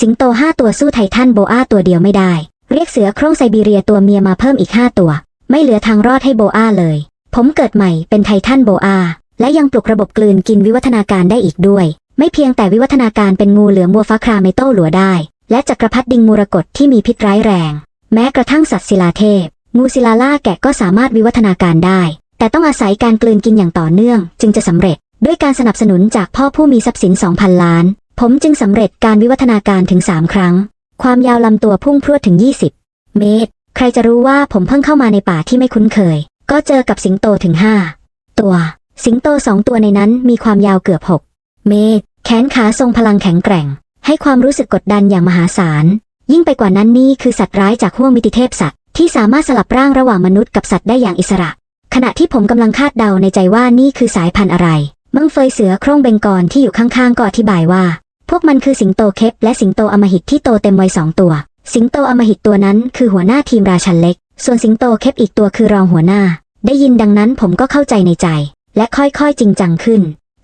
สิงโตห้าตัวสู้ไททันโบอาตัวเดียวไม่ได้ เรียกเสือโคร่งไซบีเรียตัวเมียมาเพิ่มอีกห้าตัว ไม่เหลือทางรอดให้โบอาเลย ผมเกิดใหม่เป็นไททันโบอา และยังปลุกระบบกลืนกินวิวัฒนาการได้อีกด้วย ไม่เพียงแต่วิวัฒนาการเป็นงูเหลือมวัวฟ้าคราเมโต้หลัวได้ และจักรพรรดิดิงมูรกตที่มีพิษร้ายแรง แม้กระทั่งสัตว์ศิลาเทพ งูศิลาล่าแกะก็สามารถวิวัฒนาการได้ แต่ต้องอาศัยการกลืนกินอย่างต่อเนื่อง จึงจะสำเร็จ ด้วยการสนับสนุนจากพ่อผู้มีทรัพย์สิน 2,000 ล้าน ผมจึงสำเร็จการวิวัฒนาการถึง3ครั้ง ความยาวลำตัวพุ่งพรวดถึง 20 เมตร ใครจะรู้ว่าผมเพิ่งเข้ามาในป่าที่ไม่คุ้นเคย ก็เจอกับสิงโตถึง5ตัว สิงโตสองตัวในนั้นมีความยาวเกือบ6เมตร แขนขาทรงพลังแข็งแกร่ง ให้ความรู้สึกกดดันอย่างมหาศาล ยิ่งไปกว่านั้นนี่คือสัตว์ร้ายจากห้วงมิติเทพสัตว์ที่สามารถสลับร่างระหว่างมนุษย์กับสัตว์ได้อย่างอิสระ ขณะที่ผมกำลังคาดเดาในใจว่านี่คือสายพันธุ์อะไร มังเฟยเสือโคร่งเบงกอลที่อยู่ข้างๆก็อธิบายว่า พวกมันคือสิงโตเคปและสิงโตอมหิตที่โตเต็มวัยสองตัว สิงโตอมหิตตัวนั้นคือหัวหน้าทีมราชันเล็ก ส่วนสิงโตเคปอีกตัวคือรองหัวหน้า ได้ยินดังนั้นผมก็เข้าใจในใจ และค่อยๆจริงจังขึ้น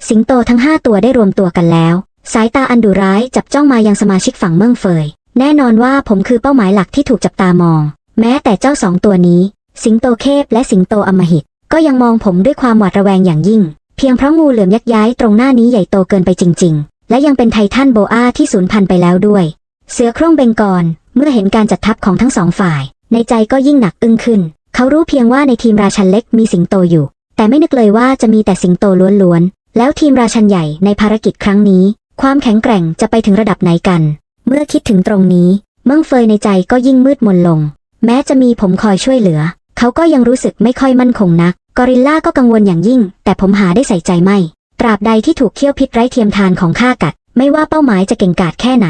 สิงโตทั้งห้าตัวได้รวมตัวกันแล้ว สายตาอันดุร้ายจับจ้องมายังสมาชิกฝั่งเมืองเฟย แน่นอนว่าผมคือเป้าหมายหลักที่ถูกจับตามอง แม้แต่เจ้าสองตัวนี้ สิงโตเคปและสิงโตอมหิต ก็ยังมองผมด้วยความหวาดระแวงอย่างยิ่ง เพียงเพราะงูเหลือมยักษ์ย้ายตรงหน้านี้ใหญ่โตเกินไปจริง ๆ และยังเป็นไททันโบอาที่สูญพันธุ์ไปแล้วด้วย เสือโคร่งเบงกอลเมื่อเห็นการจัดทัพของทั้งสองฝ่าย ในใจก็ยิ่งหนักอึ้งขึ้น เขารู้เพียงว่าในทีมราชันเล็กมีสิงโตอยู่ แต่ไม่นึกเลยว่าจะมีแต่สิงโตล้วนๆ แล้วทีมราชันใหญ่ในภารกิจครั้งนี้ ความแข็งแกร่งจะไปถึงระดับไหนกัน เมื่อคิดถึงตรงนี้ เมืองเฟยในใจก็ยิ่งมืดมนลง แม้จะมีผมคอยช่วยเหลือ เขาก็ยังรู้สึกไม่ค่อยมั่นคงนัก กอริลล่าก็กังวลอย่างยิ่ง แต่ผมหาได้ใส่ใจไม่ ราบใดที่ถูกเขี้ยวพิษไร้เทียมทานของข้ากัด ไม่ว่าเป้าหมายจะเก่งกาจแค่ไหน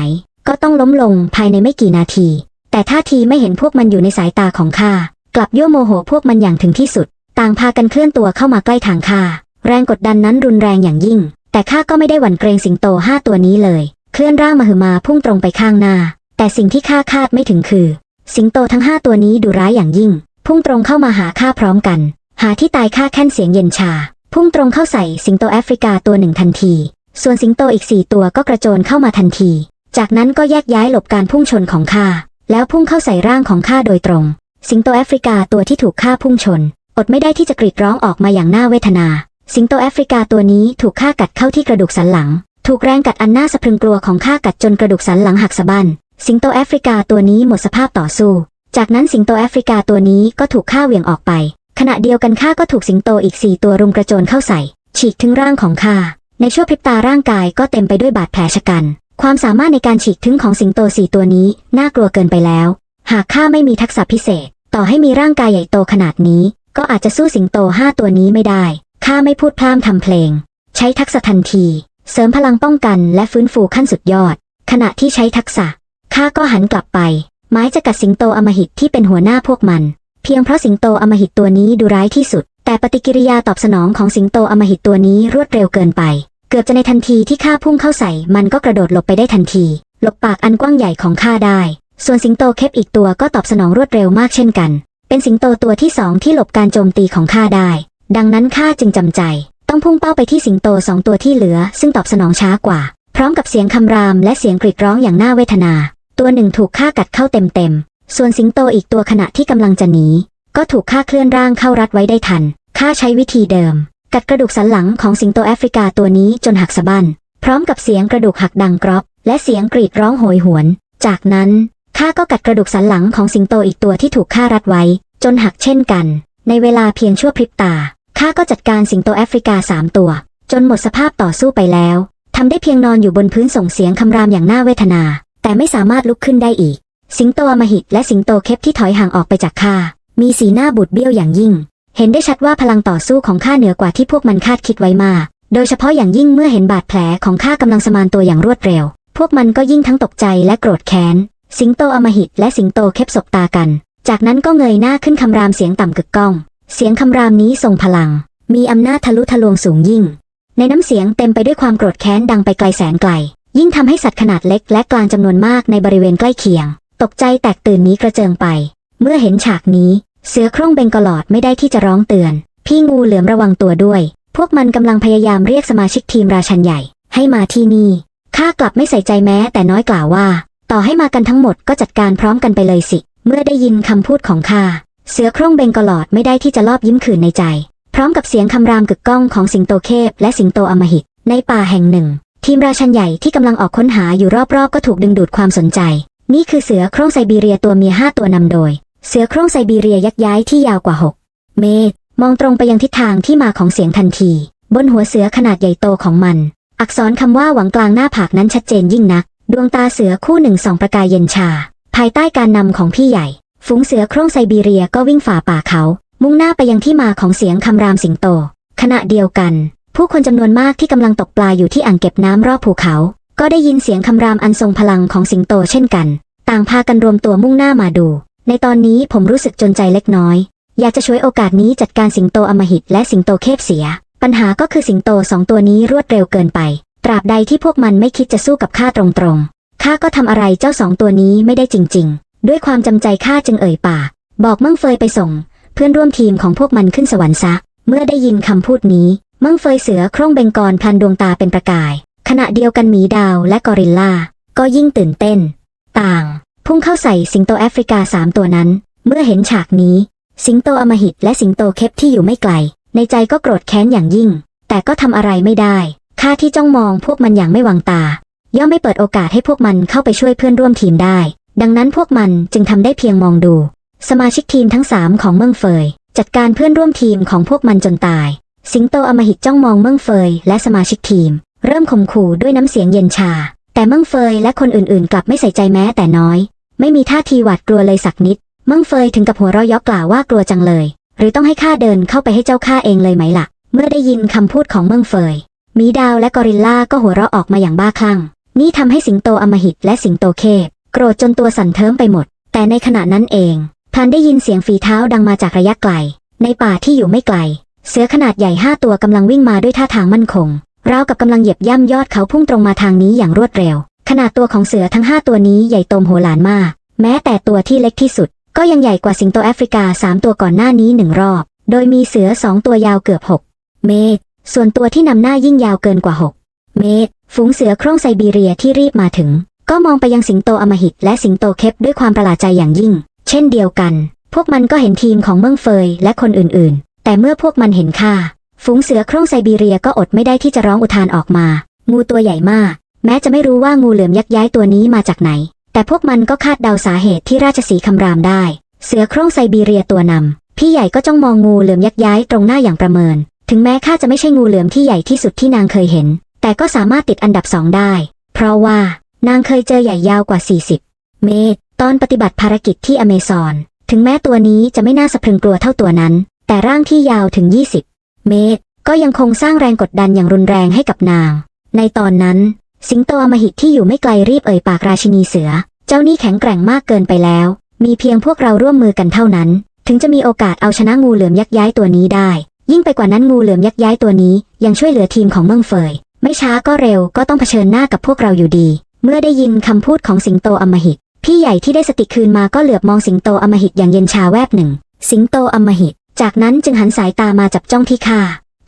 ก็ต้องล้มลงภายในไม่กี่นาที แต่ท่าทีไม่เห็นพวกมันอยู่ในสายตาของข้ากลับยั่วโมโหพวกมันอย่างถึงที่สุด ต่างพากันเคลื่อนตัวเข้ามาใกล้ทางข้าแรงกดดันนั้นรุนแรงอย่างยิ่ง แต่ข้าก็ไม่ได้หวั่นเกรงสิงโตห้าตัวนี้เลย เคลื่อนร่างมาหือมาพุ่งตรงไปข้างหน้า แต่สิ่งที่ข้าคาดไม่ถึงคือ สิงโตทั้งห้าตัวนี้ดุร้ายอย่างยิ่ง พุ่งตรงเข้ามาหาข้าพร้อมกัน หาที่ตายข้าแค่นเสียงเย็นชา พุ่งตรงเข้าใส่สิงโตแอฟริกาตัวหนึ่งทันที ส่วนสิงโตอีกสี่ตัวก็กระโจนเข้ามาทันที จากนั้นก็แยกย้ายหลบการพุ่งชนของข้า แล้วพุ่งเข้าใส่ร่างของข้าโดยตรง สิงโตแอฟริกาตัวที่ถูกฆ่าพุ่งชน อดไม่ได้ที่จะกรีดร้องออกมาอย่างน่าเวทนา สิงโตแอฟริกาตัวนี้ถูกฆ่ากัดเข้าที่กระดูกสันหลัง ถูกแรงกัดอันน่าสะพรึงกลัวของข้ากัดจนกระดูกสันหลังหักสะบั้น สิงโตแอฟริกาตัวนี้หมดสภาพต่อสู้ จากนั้นสิงโตแอฟริกาตัวนี้ก็ถูกฆ่าเหวี่ยงออกไป ขณะเดียวกันข้าก็ถูกสิงโตอีกสี่ตัวรุมกระโจนเข้าใส่ ฉีกถึงร่างของข้าในชั่วพริบตาร่างกายก็เต็มไปด้วยบาดแผลชะกัน ความสามารถในการฉีกถึงของสิงโตสี่ตัวนี้น่ากลัวเกินไปแล้ว หากข้าไม่มีทักษะพิเศษ ต่อให้มีร่างกายใหญ่โตขนาดนี้ ก็อาจจะสู้สิงโตห้าตัวนี้ไม่ได้ข้าไม่พูดพร่ำทำเพลง ใช้ทักษะทันที เสริมพลังป้องกันและฟื้นฟูขั้นสุดยอด ขณะที่ใช้ทักษะข้าก็หันกลับไป ไม้จะกัดสิงโตอมหิตที่เป็นหัวหน้าพวกมัน เพียงเพราะสิงโตอมหิตตัวนี้ดูร้ายที่สุด แต่ปฏิกิริยาตอบสนองของสิงโตอมหิตตัวนี้รวดเร็วเกินไป เกือบจะในทันทีที่ข้าพุ่งเข้าใส่ มันก็กระโดดหลบไปได้ทันที หลบปากอันกว้างใหญ่ของข้าได้ ส่วนสิงโตเคปอีกตัวก็ตอบสนองรวดเร็วมากเช่นกัน เป็นสิงโตตัวที่สองที่หลบการโจมตีของข้าได้ ดังนั้นข้าจึงจำใจ ต้องพุ่งเป้าไปที่สิงโตสองตัวที่เหลือ ซึ่งตอบสนองช้ากว่า พร้อมกับเสียงคำรามและเสียงกรีดร้องอย่างน่าเวทนา ตัวหนึ่งถูกฆ่ากัดเข้าเต็ม ส่วนสิงโตอีกตัวขณะที่กำลังจะหนี ก็ถูกฆ่าเคลื่อนร่างเข้ารัดไว้ได้ทัน ข้าใช้วิธีเดิม กัดกระดูกสันหลังของสิงโตแอฟริกาตัวนี้จนหักสะบั้น พร้อมกับเสียงกระดูกหักดังกรอบ และเสียงกรีดร้องโหยหวน จากนั้นข้าก็กัดกระดูกสันหลังของสิงโตอีกตัวที่ถูกฆ่ารัดไว้ จนหักเช่นกัน ในเวลาเพียงชั่วพริบตา ข้าก็จัดการสิงโตแอฟริกาสามตัว จนหมดสภาพต่อสู้ไปแล้วทำได้เพียงนอนอยู่บนพื้นส่งเสียงคำรามอย่างน่าเวทนา แต่ไม่สามารถลุกขึ้นได้อีก สิงโตอมหิตและสิงโตเคปที่ถอยห่างออกไปจากข้า มีสีหน้าบูดเบี้ยวอย่างยิ่ง เห็นได้ชัดว่าพลังต่อสู้ของข้าเหนือกว่าที่พวกมันคาดคิดไว้มาก โดยเฉพาะอย่างยิ่งเมื่อเห็นบาดแผลของข้ากำลังสมานตัวอย่างรวดเร็ว พวกมันก็ยิ่งทั้งตกใจและโกรธแค้น สิงโตอมหิตและสิงโตเคปสบตากัน จากนั้นก็เงยหน้าขึ้นคำรามเสียงต่ำกึกก้อง เสียงคำรามนี้ทรงพลัง มีอำนาจทะลุทะลวงสูงยิ่ง ในน้ำเสียงเต็มไปด้วยความโกรธแค้นดังไปไกลแสนไกล ยิ่งทำให้สัตว์ขนาดเล็กและกลางจำนวนมากในบริเวณใกล้เคียง ตกใจแตกตื่นหนี้กระเจิงไป เมื่อเห็นฉากนี้ เสือโคร่งเบงกอลอดไม่ได้ที่จะร้องเตือน พี่งูเหลือมระวังตัวด้วย พวกมันกำลังพยายามเรียกสมาชิกทีมราชันใหญ่ ให้มาที่นี่ข้ากลับไม่ใส่ใจแม้แต่น้อยกล่าวว่า ต่อให้มากันทั้งหมดก็จัดการพร้อมกันไปเลยสิ เมื่อได้ยินคำพูดของข้าเสือโคร่งเบงกอลอดไม่ได้ที่จะลอบยิ้มขื่นในใจ พร้อมกับเสียงคำรามกึกก้องของสิงโตเคปและสิงโตอมหิตในป่าแห่งหนึ่ง ทีมราชันใหญ่ที่กำลังออกค้นหาอยู่รอบๆ ก็ถูกดึงดูดความสนใจ นี่คือเสือโคร่งไซบีเรียตัวเมียห้าตัวนำโดย เสือโคร่งไซบีเรียยักษ์ย้ายที่ยาวกว่า 6 เมตร มองตรงไปยังทิศทางที่มาของเสียงทันที บนหัวเสือขนาดใหญ่โตของมัน อักษรคำว่าหวังกลางหน้าผากนั้นชัดเจนยิ่งนัก ดวงตาเสือคู่หนึ่งสองประกายเย็นชา ภายใต้การนำของพี่ใหญ่ ฝูงเสือโคร่งไซบีเรียก็วิ่งฝ่าป่าเขา มุ่งหน้าไปยังที่มาของเสียงคำรามสิงโต ขณะเดียวกัน ผู้คนจำนวนมากที่กำลังตกปลาอยู่ที่อ่างเก็บน้ำรอบภูเขา ก็ได้ยินเสียงคำรามอันทรงพลังของสิงโตเช่นกัน ต่างพากันรวมตัวมุ่งหน้ามาดู ในตอนนี้ผมรู้สึกจนใจเล็กน้อย อยากจะช่วยโอกาสนี้จัดการสิงโตอมหิตและสิงโตเคปเสีย ปัญหาก็คือสิงโตสองตัวนี้รวดเร็วเกินไป ตราบใดที่พวกมันไม่คิดจะสู้กับข้าตรงๆข้าก็ทำอะไรเจ้าสองตัวนี้ไม่ได้จริง ๆ ด้วยความจำใจข้าจึงเอ่ยปากบอกมิ่งเฟยไปส่ง เพื่อนร่วมทีมของพวกมันขึ้นสวรรค์ซะ เมื่อได้ยินคำพูดนี้มิ่งเฟยเสือโคร่งเบงกอลพลันดวงตาเป็นประกาย ขณะเดียวกันหมีดาวและกอริลลาก็ยิ่งตื่นเต้น ต่าง พุ่งเข้าใส่สิงโตแอฟริกาสามตัวนั้น เมื่อเห็นฉากนี้ สิงโตอมหิตและสิงโตเคปที่อยู่ไม่ไกล ในใจก็โกรธแค้นอย่างยิ่ง แต่ก็ทำอะไรไม่ได้ข้าที่จ้องมองพวกมันอย่างไม่วางตา ย่อมไม่เปิดโอกาสให้พวกมันเข้าไปช่วยเพื่อนร่วมทีมได้ ดังนั้นพวกมันจึงทำได้เพียงมองดู สมาชิกทีมทั้งสามของเมืองเฟย จัดการเพื่อนร่วมทีมของพวกมันจนตาย สิงโตอมหิตจ้องมองเมืองเฟยและสมาชิกทีม เริ่มข่มขู่ด้วยน้ำเสียงเย็นชา แต่เมืองเฟยและคนอื่นๆ กลับไม่ใส่ใจแม้แต่น้อย ไม่มีท่าทีหวาดกลัวเลยสักนิดเมืองเฟยถึงกับหัวเราะเยาะกล่าวว่ากลัวจังเลย หรือต้องให้ข้าเดินเข้าไปให้เจ้าข้าเองเลยไหมล่ะ เมื่อได้ยินคำพูดของเมืองเฟยมีดาวและกอริลลาก็หัวเราะออกมาอย่างบ้าคลั่ง นี่ทำให้สิงโตอมหิตและสิงโตเคปโกรธจนตัวสั่นเทิมไปหมด แต่ในขณะนั้นเองพันได้ยินเสียงฝีเท้าดังมาจากระยะไกล ในป่าที่อยู่ไม่ไกล เสือขนาดใหญ่ห้าตัวกำลังวิ่งมาด้วยท่าทางมั่นคง ราวกับกำลังเหยียบย่ำยอดเขาพุ่งตรงมาทางนี้อย่างรวดเร็ว ขนาดตัวของเสือทั้งห้าตัวนี้ใหญ่โตมโหฬารมาก แม้แต่ตัวที่เล็กที่สุด ก็ยังใหญ่กว่าสิงโตแอฟริกาสามตัวก่อนหน้านี้หนึ่งรอบ โดยมีเสือสองตัวยาวเกือบหกเมตร ส่วนตัวที่นำหน้ายิ่งยาวเกินกว่า6เมตร ฝูงเสือโคร่งไซบีเรียที่รีบมาถึง ก็มองไปยังสิงโตอมหิต และสิงโตเคปด้วยความประหลาดใจอย่างยิ่ง เช่นเดียวกัน พวกมันก็เห็นทีมของเมืองเฟยและคนอื่นๆ แต่เมื่อพวกมันเห็นข้า ฝูงเสือโคร่งไซบีเรียก็อดไม่ได้ที่จะร้องอุทานออกมา งูตัวใหญ่มาก แม้จะไม่รู้ว่างูเหลือมยักษ์ย้ายตัวนี้มาจากไหน แต่พวกมันก็คาดเดาสาเหตุที่ราชสีคำรามได้ เสือโคร่งไซบีเรียตัวนำพี่ใหญ่ก็จ้องมองงูเหลือมยักษ์ย้ายตรงหน้าอย่างประเมิน ถึงแม้ข้าจะไม่ใช่งูเหลือมที่ใหญ่ที่สุดที่นางเคยเห็น แต่ก็สามารถติดอันดับสองได้ เพราะว่านางเคยเจอใหญ่ยาวกว่า 40 เมตร ตอนปฏิบัติภารกิจที่อเมซอน ถึงแม้ตัวนี้จะไม่น่าสะพรึงกลัวเท่าตัวนั้น แต่ร่างที่ยาวถึง 20 เมตก็ยังคงสร้างแรงกดดันอย่างรุนแรงให้กับนาง ในตอนนั้น สิงโตอมหิตที่อยู่ไม่ไกลรีบเอ่ยปากราชินีเสือ เจ้านี่แข็งแกร่งมากเกินไปแล้ว มีเพียงพวกเราร่วมมือกันเท่านั้น ถึงจะมีโอกาสเอาชนะงูเหลือมยักษ์ย้ายตัวนี้ได้ ยิ่งไปกว่านั้นงูเหลือมยักษ์ย้ายตัวนี้ ยังช่วยเหลือทีมของเมืองเฟย ไม่ช้าก็เร็วก็ต้องเผชิญหน้ากับพวกเราอยู่ดี เมื่อได้ยินคำพูดของสิงโตอมหิตพี่ใหญ่ที่ได้สติคืนมาก็เหลือบมองสิงโตอมหิตอย่างเย็นชาแวบหนึ่ง สิงโตอมหิต จากนั้นจึงหันสายตามาจับจ้องที่ข้า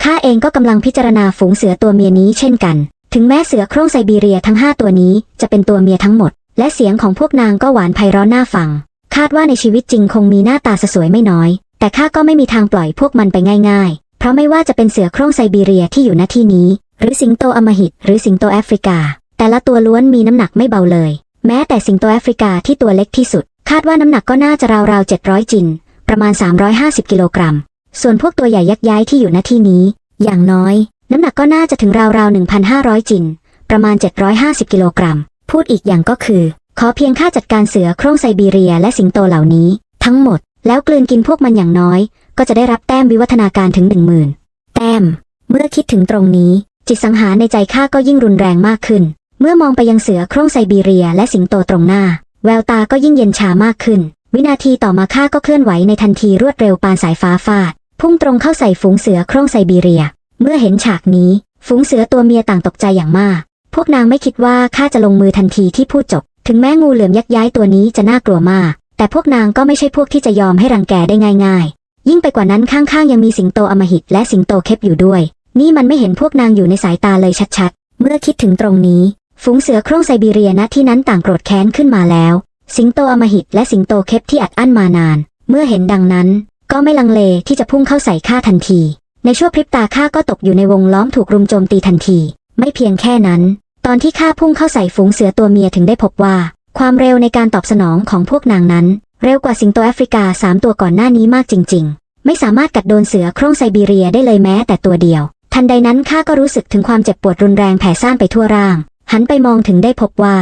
ข้าเองก็กำลังพิจารณาฝูงเสือตัวเมียนี้เช่นกัน ถึงแม้เสือโคร่งไซบีเรียทั้งห้าตัวนี้จะเป็นตัวเมียทั้งหมด และเสียงของพวกนางก็หวานไพเราะน่าฟัง คาดว่าในชีวิตจริงคงมีหน้าตาสวยไม่น้อย แต่ข้าก็ไม่มีทางปล่อยพวกมันไปง่าย ๆ เพราะไม่ว่าจะเป็นเสือโคร่งไซบีเรียที่อยู่ณที่นี้ หรือสิงโตอมหิต หรือสิงโตแอฟริกา แต่ละตัวล้วนมีน้ำหนักไม่เบาเลย แม้แต่สิงโตแอฟริกาที่ตัวเล็กที่สุด คาดว่าน้ำหนักก็น่าจะราวๆ700จิน ประมาณ 350 กิโลกรัม ส่วนพวกตัวใหญ่ยักษ์ย้ายที่อยู่ณที่นี้ อย่างน้อย น้ำหนักก็น่าจะถึงราวๆ 1,500 จิน ประมาณ 750 กิโลกรัม พูดอีกอย่างก็คือ ขอเพียงข้าจัดการเสือโคร่งไซบีเรียและสิงโตเหล่านี้ ทั้งหมด แล้วกลืนกินพวกมันอย่างน้อย ก็จะได้รับแต้มวิวัฒนาการถึงหนึ่งหมื่นแต้ม เมื่อคิดถึงตรงนี้ จิตสังหารในใจข้าก็ยิ่งรุนแรงมากขึ้น เมื่อมองไปยังเสือโคร่งไซบีเรียและสิงโตตรงหน้า แววตาก็ยิ่งเย็นชามากขึ้น วินาทีต่อมาข้าก็เคลื่อนไหวในทันทีรวดเร็วปานสายฟ้าฟาด พุ่งตรงเข้าใส่ฝูงเสือโคร่งไซบีเรีย เมื่อเห็นฉากนี้ ฝูงเสือตัวเมียต่างตกใจอย่างมาก พวกนางไม่คิดว่าข้าจะลงมือทันทีที่พูดจบ ถึงแม้งูเหลือมยักษ์ย้ายตัวนี้จะน่ากลัวมาก แต่พวกนางก็ไม่ใช่พวกที่จะยอมให้รังแกได้ง่าย ๆ ยิ่งไปกว่านั้นข้างๆยังมีสิงโตอมหิตและสิงโตเคปอยู่ด้วย นี่มันไม่เห็นพวกนางอยู่ในสายตาเลยชัดๆ เมื่อคิดถึงตรงนี้ ฝูงเสือโคร่งไซบีเรียณที่นั้นต่างโกรธแค้นขึ้นมาแล้ว สิงโตอมหิตและสิงโตเคปที่อัดอั้นมานาน เมื่อเห็นดังนั้น ก็ไม่ลังเลที่จะพุ่งเข้าใส่ข้าทันที ในชั่วพริบตาข้าก็ตกอยู่ในวงล้อมถูกรุมโจมตีทันที ไม่เพียงแค่นั้น ตอนที่ข้าพุ่งเข้าใส่ฝูงเสือตัวเมียถึงได้พบว่า ความเร็วในการตอบสนองของพวกนางนั้น เร็วกว่าสิงโตแอฟริกาสามตัวก่อนหน้านี้มากจริง ๆ ไม่สามารถกัดโดนเสือโคร่งไซบีเรียได้เลยแม้แต่ตัวเดียว ทันใดนั้นข้าก็รู้สึกถึงความเจ็บปวดรุนแรงแผ่ซ่านไปทั่วร่าง หันไปมองถึงได้พบว่า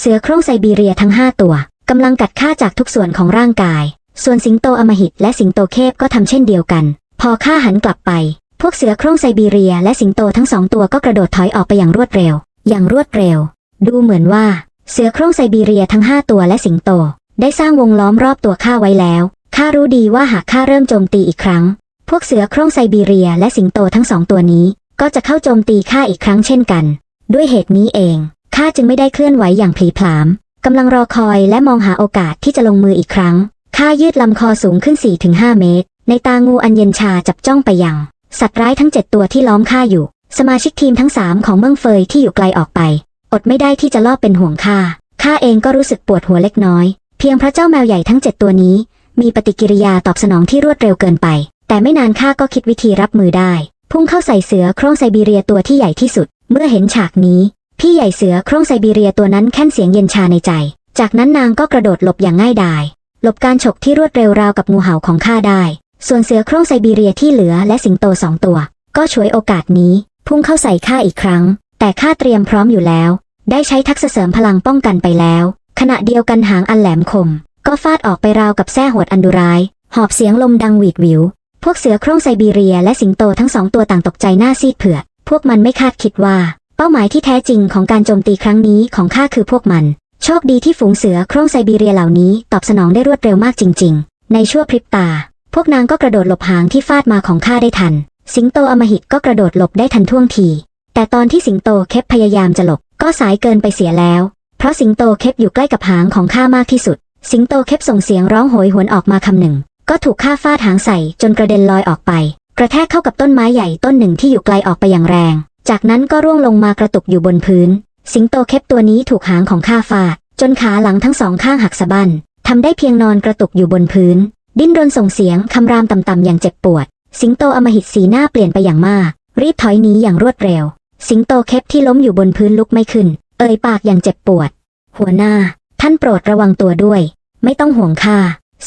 เสือโคร่งไซบีเรียทั้งห้าตัวกำลังกัดข้าจากทุกส่วนของร่างกาย ส่วนสิงโตอมหิตและสิงโตเคปก็ทำเช่นเดียวกัน พอข้าหันกลับไป พวกเสือโคร่งไซบีเรียและสิงโตทั้งสองตัวก็กระโดดถอยออกไปอย่างรวดเร็ว อย่างรวดเร็ว ดูเหมือนว่า เสือโคร่งไซบีเรียทั้งห้าตัวและสิงโต ได้สร้างวงล้อมรอบตัวข้าไว้แล้วข้ารู้ดีว่าหากข้าเริ่มโจมตีอีกครั้ง พวกเสือโคร่งไซบีเรียและสิงโตทั้งสองตัวนี้ ก็จะเข้าโจมตีข้าอีกครั้งเช่นกัน ด้วยเหตุนี้เอง ข้าจึงไม่ได้เคลื่อนไหวอย่างพลีพลามกำลังรอคอยและมองหาโอกาสที่จะลงมืออีกครั้ง ข้ายืดลำคอสูงขึ้น 4-5 เมตร ในตางูอันเย็นชาจับจ้องไปยัง สัตว์ร้ายทั้ง 7 ตัวที่ล้อมข้าอยู่ สมาชิกทีมทั้ง 3 ของเมืองเฟยที่อยู่ไกลออกไป อดไม่ได้ที่จะลอบเป็นห่วงข้า ข้าเองก็รู้สึกปวดหัวเล็กน้อย เพียงพระเจ้าแมวใหญ่ทั้ง 7 ตัวนี้ มีปฏิกิริยาตอบสนองที่รวดเร็วเกินไป แต่ไม่นานข้าก็คิดวิธีรับมือได้ พุ่งเข้าใส่เสือโคร่งไซบีเรียตัวที่ใหญ่ที่สุด เมื่อเห็นฉากนี้ พี่ใหญ่เสือโคร่งไซบีเรียตัวนั้นแค่นเสียงเย็นชาในใจ จากนั้นนางก็กระโดดหลบอย่างง่ายดาย หลบการฉกที่รวดเร็วราวกับงูเห่าของข้าได้ ส่วนเสือโคร่งไซบีเรียที่เหลือและสิงโตสองตัว ก็ฉวยโอกาสนี้ พุ่งเข้าใส่ข้าอีกครั้ง แต่ข้าเตรียมพร้อมอยู่แล้ว ได้ใช้ทักษะเสริมพลังป้องกันไปแล้ว ขณะเดียวกันหางอันแหลมคม ก็ฟาดออกไปราวกับแส้หวดอันดุร้าย หอบเสียงลมดังหวีดหวิว พวกเสือโคร่งไซบีเรียและสิงโตทั้งสองตัวต่างตกใจหน้าซีดเผือดพวกมันไม่คาดคิดว่า เป้าหมายที่แท้จริงของการโจมตีครั้งนี้ของข้าคือพวกมัน โชคดีที่ฝูงเสือโคร่งไซบีเรียเหล่านี้ตอบสนองได้รวดเร็วมากจริง ๆ ในชั่วพริบตา พวกนางก็กระโดดหลบหางที่ฟาดมาของข้าได้ทัน สิงโตอมหิตก็กระโดดหลบได้ทันท่วงที แต่ตอนที่สิงโตเคปพยายามจะหลบก็สายเกินไปเสียแล้ว เพราะสิงโตเคปอยู่ใกล้กับหางของข้ามากที่สุด สิงโตเคปส่งเสียงร้องโหยหวนออกมาคำหนึ่ง ก็ถูกข้าฟาดหางใส่จนกระเด็นลอยออกไป กระแทกเข้ากับต้นไม้ใหญ่ต้นหนึ่งที่อยู่ไกลออกไปอย่างแรง จากนั้นก็ร่วงลงมากระตุกอยู่บนพื้น สิงโตเคปตัวนี้ถูกหางของข้าฟาดจนขาหลังทั้งสองข้างหักสะบั้นทำได้เพียงนอนกระตุกอยู่บนพื้น ดิ้นรนส่งเสียงคำรามต่ำๆอย่างเจ็บปวด สิงโตอมหิตสีหน้าเปลี่ยนไปอย่างมาก รีบถอยหนีอย่างรวดเร็ว สิงโตเคปที่ล้มอยู่บนพื้นลุกไม่ขึ้น เอ่ยปากอย่างเจ็บปวด หัวหน้า ท่านโปรดระวังตัวด้วย ไม่ต้องห่วงข้า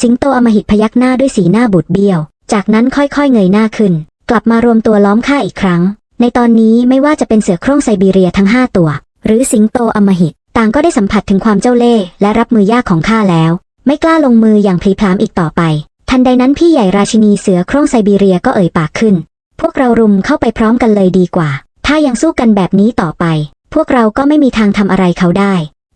สิงโตอมหิตพยักหน้าด้วยสีหน้าบูดเบี้ยว จากนั้นค่อยๆเงยหน้าขึ้น กลับมารวมตัวล้อมข้าอีกครั้ง ในตอนนี้ไม่ว่าจะเป็นเสือโคร่งไซบีเรียทั้งห้าตัว หรือสิงโตอมหิต ต่างก็ได้สัมผัสถึงความเจ้าเล่ห์และรับมือยากของข้าแล้ว ไม่กล้าลงมืออย่างพลีพรามอีกต่อไป ทันใดนั้นพี่ใหญ่ราชินีเสือโคร่งไซบีเรียก็เอ่ยปากขึ้น พวกเรารุมเข้าไปพร้อมกันเลยดีกว่า ถ้ายังสู้กันแบบนี้ต่อไป พวกเราก็ไม่มีทางทำอะไรเขาได้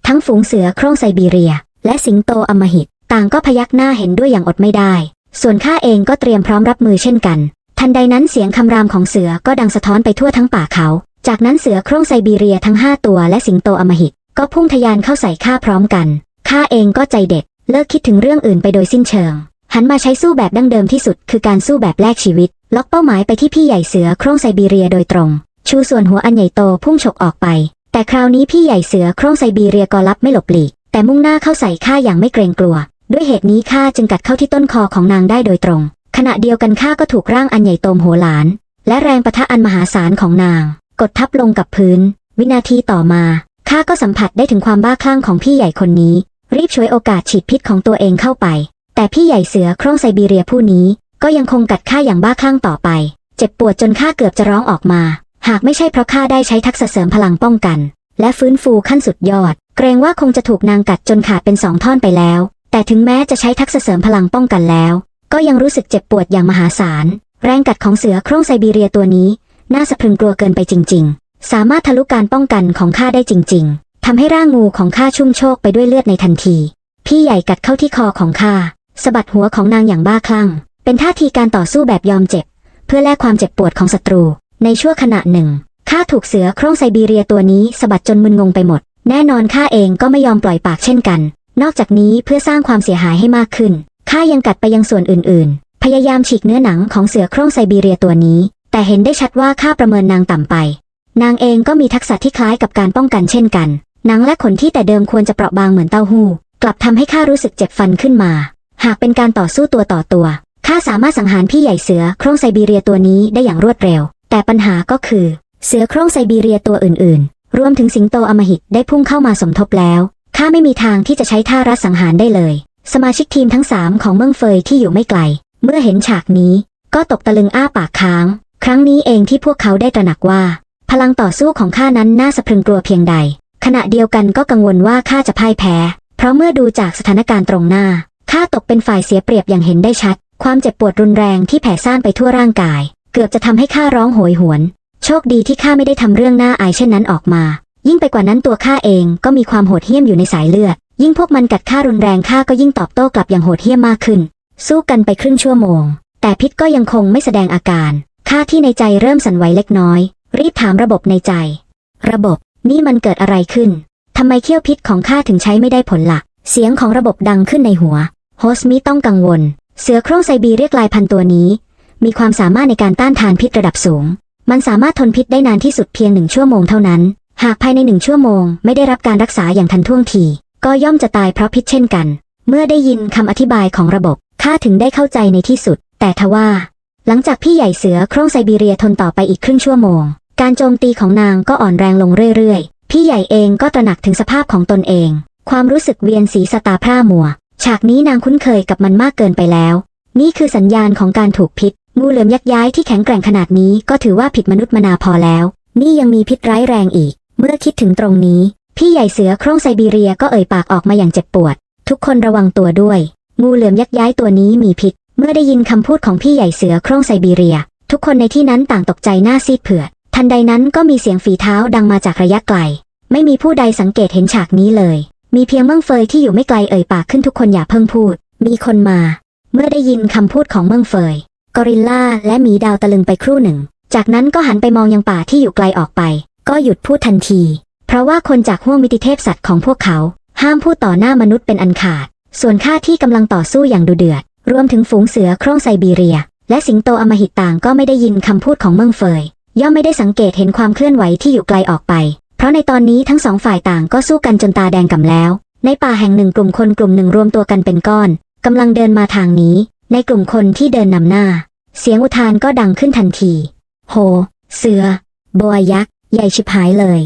ทั้งฝูงเสือโคร่งไซบีเรีย และสิงโตอมหิต ต่างก็พยักหน้าเห็นด้วยอย่างอดไม่ได้ ส่วนข้าเองก็เตรียมพร้อมรับมือเช่นกัน ทันใดนั้นเสียงคำรามของเสือก็ดังสะท้อนไปทั่วทั้งป่าเขา จากนั้นเสือโคร่งไซบีเรียทั้งห้าตัวและสิงโตอมหิต ก็พุ่งทะยานเข้าใส่ข้าพร้อมกัน ข้าเองก็ใจเด็ด เลิกคิดถึงเรื่องอื่นไปโดยสิ้นเชิง หันมาใช้สู้แบบดั้งเดิมที่สุด คือการสู้แบบแลกชีวิต ล็อกเป้าหมายไปที่พี่ใหญ่เสือโคร่งไซบีเรียโดยตรง ชูส่วนหัวอันใหญ่โตพุ่งฉกออกไป แต่คราวนี้พี่ใหญ่เสือโคร่งไซบีเรียก็รับไม่หลบหลีก แต่มุ่งหน้าเข้าใส่ข้าอย่างไม่เกรงกลัว ด้วยเหตุนี้ข้าจึงกัดเข้าที่ต้นคอของนางได้โดยตรง ขณะเดียวกันข้าก็ถูกร่างอันใหญ่โตมโหฬาร และแรงปะทะอันมหาศาลของนาง กดทับลงกับพื้น วินาทีต่อมาข้าก็สัมผัสได้ถึงความบ้าคลั่งของพี่ใหญ่คนนี้ รีบช่วยโอกาสฉีดพิษของตัวเองเข้าไป แต่พี่ใหญ่เสือโคร่งไซบีเรียผู้นี้ ก็ยังคงกัดข้าอย่างบ้าคลั่งต่อไป เจ็บปวดจนข้าเกือบจะร้องออกมา หากไม่ใช่เพราะข้าได้ใช้ทักษะเสริมพลังป้องกัน และฟื้นฟูขั้นสุดยอด เกรงว่าคงจะถูกนางกัดจนขาดเป็นสองท่อนไปแล้ว แต่ถึงแม้จะใช้ทักษะเสริมพลังป้องกันแล้ว ก็ยังรู้สึกเจ็บปวดอย่างมหาศาล แรงกัดของเสือโคร่งไซบีเรียตัวนี้ น่าสะพรึงกลัวเกินไปจริง ๆ สามารถทะลุการป้องกันของข้าได้จริง ๆ ทำให้ร่างงูของข้าชุ่มโชกไปด้วยเลือดในทันที พี่ใหญ่กัดเข้าที่คอของข้าสะบัดหัวของนางอย่างบ้าคลั่ง เป็นท่าทีการต่อสู้แบบยอมเจ็บ เพื่อแลกความเจ็บปวดของศัตรู ในชั่วขณะหนึ่งข้าถูกเสือโคร่งไซบีเรียตัวนี้สะบัดจนมึนงงไปหมด แน่นอนข้าเองก็ไม่ยอมปล่อยปากเช่นกัน นอกจากนี้เพื่อสร้างความเสียหายให้มากขึ้น ข้ายังกัดไปยังส่วนอื่นๆ พยายามฉีกเนื้อหนังของเสือโคร่งไซบีเรียตัวนี้ แต่เห็นได้ชัดว่าข้าประเมินนางต่ำไป นางเองก็มีทักษะที่คล้ายกับการป้องกันเช่นกัน หนังและขนที่แต่เดิมควรจะเปราะบางเหมือนเต้าหู้ กลับทำให้ข้ารู้สึกเจ็บฟันขึ้นมา หากเป็นการต่อสู้ตัวต่อตัว ข้าสามารถสังหารพี่ใหญ่เสือโคร่งไซบีเรียตัวนี้ได้อย่างรวดเร็ว แต่ปัญหาก็คือ เสือโคร่งไซบีเรียตัวอื่นๆ รวมถึงสิงโตอมหิตได้พุ่งเข้ามาสมทบแล้ว ข้าไม่มีทางที่จะใช้ท่ารัดสังหารได้เลย สมาชิกทีมทั้งสามของเมืองเฟยที่อยู่ไม่ไกล เมื่อเห็นฉากนี้ ก็ตกตะลึงอ้าปากค้าง ครั้งนี้เองที่พวกเขาได้ตระหนักว่า พลังต่อสู้ของข้านั้นน่าสะพรึงกลัวเพียงใด ขณะเดียวกันก็กังวลว่าข้าจะพ่ายแพ้ เพราะเมื่อดูจากสถานการณ์ตรงหน้าข้าตกเป็นฝ่ายเสียเปรียบอย่างเห็นได้ชัด ความเจ็บปวดรุนแรงที่แผ่ซ่านไปทั่วร่างกาย เกือบจะทำให้ข้าร้องโหยหวน โชคดีที่ข้าไม่ได้ทำเรื่องหน่าอายเช่นนั้นออกมา ยิ่งไปกว่านั้นตัวข้าเองก็มีความโหดเหี้ยมอยู่ในสายเลือด ยิ่งพวกมันกัดข้ารุนแรงข้าก็ยิ่งตอบโต้กลับอย่างโหดเหี้ยมมากขึ้น สู้กันไปครึ่งชั่วโมง แต่พิษก็ยังคงไม่แสดงอาการข้าที่ในใจเริ่มสั่นไหวเล็กน้อย รีบถามระบบในใจ ระบบนี่มันเกิดอะไรขึ้นทำไมเขี้ยวพิษของข้าถึงใช้ไม่ได้ผลละ่ะ เสียงของระบบดังขึ้นในหัว โฮสมิต้องกังวล เสือโคร่งไซบีเรียกลายพันตัวนี้ มีความสามารถในการต้านทานพิษระดับสูง มันสามารถทนพิษได้นานที่สุดเพียงหนึ่งชั่วโมงเท่านั้น หากภายในหนึ่งชั่วโมงไม่ได้รับการรักษาอย่างทันท่วงที ก็ย่อมจะตายเพราะพิษเช่นกัน เมื่อได้ยินคำอธิบายของระบบข้าถึงได้เข้าใจในที่สุด แต่ทว่า หลังจากพี่ใหญ่เสือโคร่งไซบีเรียทนต่อไปอีกครึ่งชั่วโมง การโจมตีของนางก็อ่อนแรงลงเรื่อยๆ พี่ใหญ่เองก็ตระหนักถึงสภาพของตนเอง ความรู้สึกเวียนศีรษะตาพร่ามัว ฉากนี้นางคุ้นเคยกับมันมากเกินไปแล้ว นี่คือสัญญาณของการถูกพิษงูเหลือมยักษ์ย้ายที่แข็งแกร่งขนาดนี้ก็ถือว่าผิดมนุษย์มนาพอแล้ว นี่ยังมีพิษร้ายแรงอีก เมื่อคิดถึงตรงนี้ พี่ใหญ่เสือโคร่งไซบีเรียก็เอ่ยปากออกมาอย่างเจ็บปวด ทุกคนระวังตัวด้วย งูเหลือมยักษ์ย้ายตัวนี้มีพิษ เมื่อได้ยินคำพูดของพี่ใหญ่เสือโคร่งไซบีเรีย ทุกคนในที่นั้นต่างตกใจหน้าซีดเผือด ทันใดนั้นก็มีเสียงฝีเท้าดังมาจากระยะไกล ไม่มีผู้ใดสังเกตเห็นฉากนี้เลย มีเพียงเมืองเฟยที่อยู่ไม่ไกลเอ่ยปากขึ้นทุกคนอย่าเพิ่งพูด มีคนมา เมื่อได้ยินคำพูดของเมืองเฟย กอริลลาและหมีดาวตะลึงไปครู่หนึ่ง จากนั้นก็หันไปมองยังป่าที่อยู่ไกลออกไป ก็หยุดพูดทันที ราะว่าคนจากห้วงมิติเทพสัตว์ของพวกเขา ห้ามพูดต่อหน้ามนุษย์เป็นอันขาด ส่วนข้าที่กำลังต่อสู้อย่างดุเดือด รวมถึงฝูงเสือโคร่งไซบีเรีย และสิงโตอมหิตต่างก็ไม่ได้ยินคำพูดของเมืองเฟย ย่อมไม่ได้สังเกตเห็นความเคลื่อนไหวที่อยู่ไกลออกไป เพราะในตอนนี้ทั้งสองฝ่ายต่างก็สู้กันจนตาแดงก่ำแล้ว ในป่าแห่งหนึ่งกลุ่มคนกลุ่มหนึ่งรวมตัวกันเป็นก้อนกำลังเดินมาทางนี้ ในกลุ่มคนที่เดินนำหน้า เสียงอุทานก็ดังขึ้นทันที โห เสือโบวยักษ์ ใหญ่ชิบหายเลย